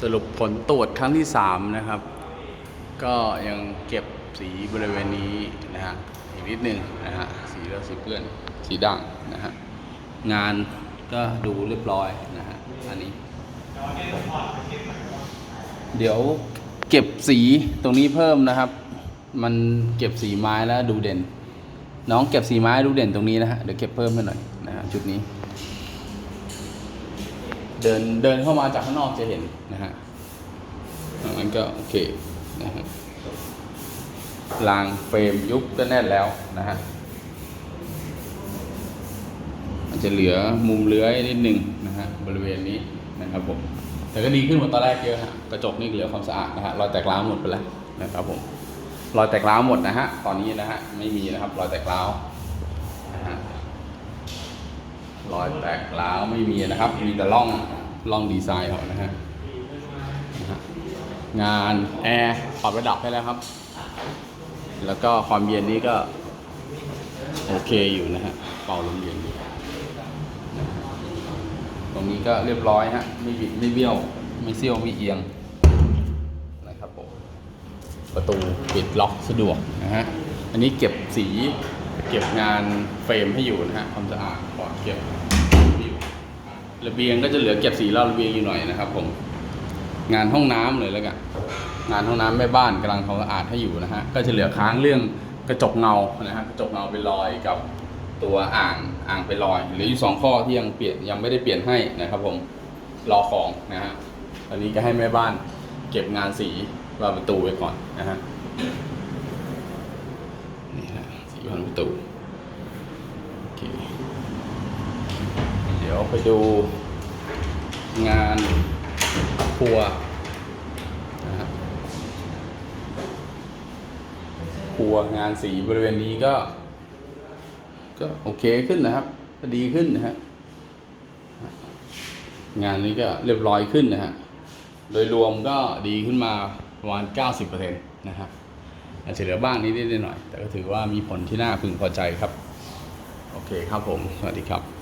สรุปผลตรวจครั้งที่ 3 นะครับ ก็ยังเก็บสีบริเวณนี้นะฮะอีกนิดนึงนะฮะสีแล้วสีเปื้อนสีด่างนะฮะงานก็ดูเรียบร้อยนะฮะอันนี้ เดี๋ยวเก็บสีตรงนี้เพิ่มนะครับ มันเก็บสีไม้แล้วดูเด่น น้องเก็บสีไม้ดูเด่นตรงนี้นะฮะเดี๋ยวเก็บเพิ่มไปหน่อยนะฮะจุดนี้ เดินเดินเข้ามาจากข้างนอกจะเห็นนะฮะอันก็โอเคนะฮะรางเฟรมยุบก็แน่นแล้วนะฮะมันจะเหลือมุมเลื้อยนิดนึงนะฮะบริเวณนี้นะครับผมแต่ก็ดีขึ้นกว่าตอนแรกเยอะฮะกระจกนี่เหลือความสะอาดนะฮะรอยแตกร้าวหมดไปแล้วนะครับผมรอยแตกร้าวหมดนะฮะตอนนี้นะฮะไม่มีนะครับรอยแตกร้าว รอยแตกร้าวไม่มีนะครับ มีแต่ร่องร่องดีไซน์เขานะฮะนะฮะงานแอร์ปรับระดับให้แล้วครับ แล้วก็ความเย็นนี่ก็ โอเคอยู่นะฮะเป่าลมเย็น ตรงนี้ก็เรียบร้อยฮะไม่บิดไม่เบี้ยว ไม่เซี่ยวไม่เอียงนะครับผมประตูปิดล็อกสะดวกนะฮะอันนี้เก็บสี เก็บงานเฟรมให้อยู่นะฮะความสะอาดก่อนเก็บอยู่ระเบียงก็จะเหลือเก็บสีรอบระเบียงอยู่หน่อยนะครับ ผม งานห้องน้ำเลยแล้วกันงานห้องน้ำแม่บ้านกำลังทำความสะอาดให้อยู่นะฮะก็จะเหลือค้างเรื่องกระจกเงานะฮะกระจกเงาเป็นรอยกับตัวอ่างอ่างเป็นรอยหลืออยู่สองข้อที่ยังเปลี่ยนยังไม่ได้เปลี่ยนให้นะครับ ผมรอของนะฮะอันนี้ก็ให้แม่บ้านเก็บงานสีวาประตูไว้ก่อนนะฮะ ฮะสีวงประตูเดี๋ยวไปดูงานครัวนะครัวงานสีบริเวณนี้ก็ ก็โอเคขึ้นนะครับ ก็ดีขึ้นนะฮะงานนี้ก็เรียบร้อยขึ้นนะฮะ โดยรวมก็ดีขึ้นมาประมาณ 90%นะฮะ อาจจะเหลือบ้างนิดๆหน่อยๆแต่ก็ถือว่ามีผลที่น่าพึงพอใจครับ โอเคครับผม สวัสดีครับ